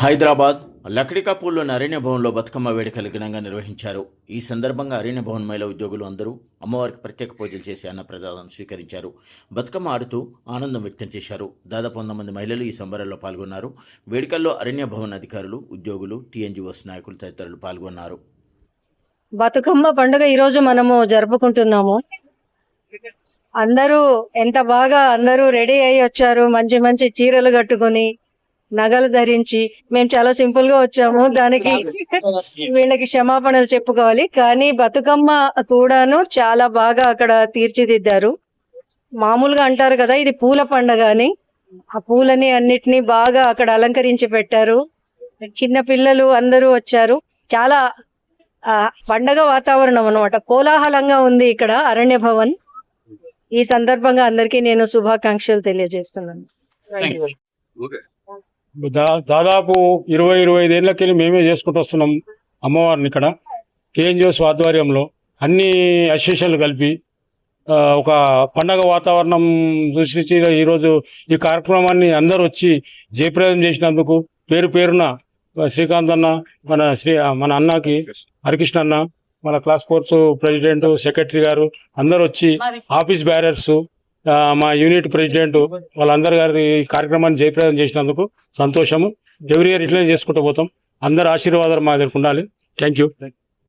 హైదరాబాద్ లక్డికాపూర్లోని అరణ్య భవన్లో బతుకమ్మ వేడుకలు ఘనంగా నిర్వహించారు. ఈ సందర్భంగా అరణ్య భవన్ మహిళా ఉద్యోగులు అందరూ అమ్మవారికి ప్రత్యేక పూజలు చేసి అన్నప్రసాదం స్వీకరించారు. బతుకమ్మ ఆడుతూ ఆనందం వ్యక్తం చేశారు. దాదాపు వంద మంది మహిళలు ఈ సంబరాల్లో పాల్గొన్నారు. వేడుకల్లో అరణ్య భవన్ అధికారులు ఉద్యోగులు టీఎన్జీఓస్ నాయకులు తదితరులు పాల్గొన్నారు. బతుకమ్మ పండుగ ఈరోజు మనము జరుపుకుంటున్నాము. అందరూ ఎంత బాగా అందరూ రెడీ అయ్యి వచ్చారు. మంచి మంచి చీరలు కట్టుకొని నగలు ధరించి మేము చాలా సింపుల్గా వచ్చాము. దానికి వీళ్ళకి క్షమాపణలు చెప్పుకోవాలి. కానీ బతుకమ్మ కూడాను చాలా బాగా అక్కడ తీర్చిదిద్దారు. మామూలుగా అంటారు కదా ఇది పూల పండగ అని. ఆ పూలని అన్నిటినీ బాగా అక్కడ అలంకరించి పెట్టారు. చిన్న పిల్లలు అందరూ వచ్చారు. చాలా ఆ పండగ వాతావరణం అన్నమాట. కోలాహలంగా ఉంది ఇక్కడ అరణ్య భవన్. ఈ సందర్భంగా అందరికీ నేను శుభాకాంక్షలు తెలియజేస్తున్నాను. దాదాపు ఇరవై ఇరవై ఐదేళ్ళకి మేమే చేసుకుంటూ వస్తున్నాం అమ్మవారిని ఇక్కడ. కేఎన్జిఓస్ ఆధ్వర్యంలో అన్ని అసోసియేషన్లు కలిపి ఒక పండగ వాతావరణం సృష్టించి ఈరోజు ఈ కార్యక్రమాన్ని అందరూ వచ్చి జయప్రదం చేసినందుకు పేరు పేరున శ్రీకాంత్ అన్న మన శ్రీ మన అన్నకి హరికృష్ణ అన్న మన క్లాస్ ఫోర్స్ ప్రెసిడెంట్ సెక్రటరీ గారు అందరూ వచ్చి ఆఫీస్ బ్యారర్స్ మా యూనిట్ ప్రెసిడెంట్ వాళ్ళందరి గారి ఈ కార్యక్రమాన్ని జయప్రదం చేసినందుకు సంతోషము. ఎవ్రీ ఇయర్ ఇట్లనే చేసుకుంటూ పోతాం. అందరి ఆశీర్వాదాలు మా దగ్గర ఉండాలి. Thank you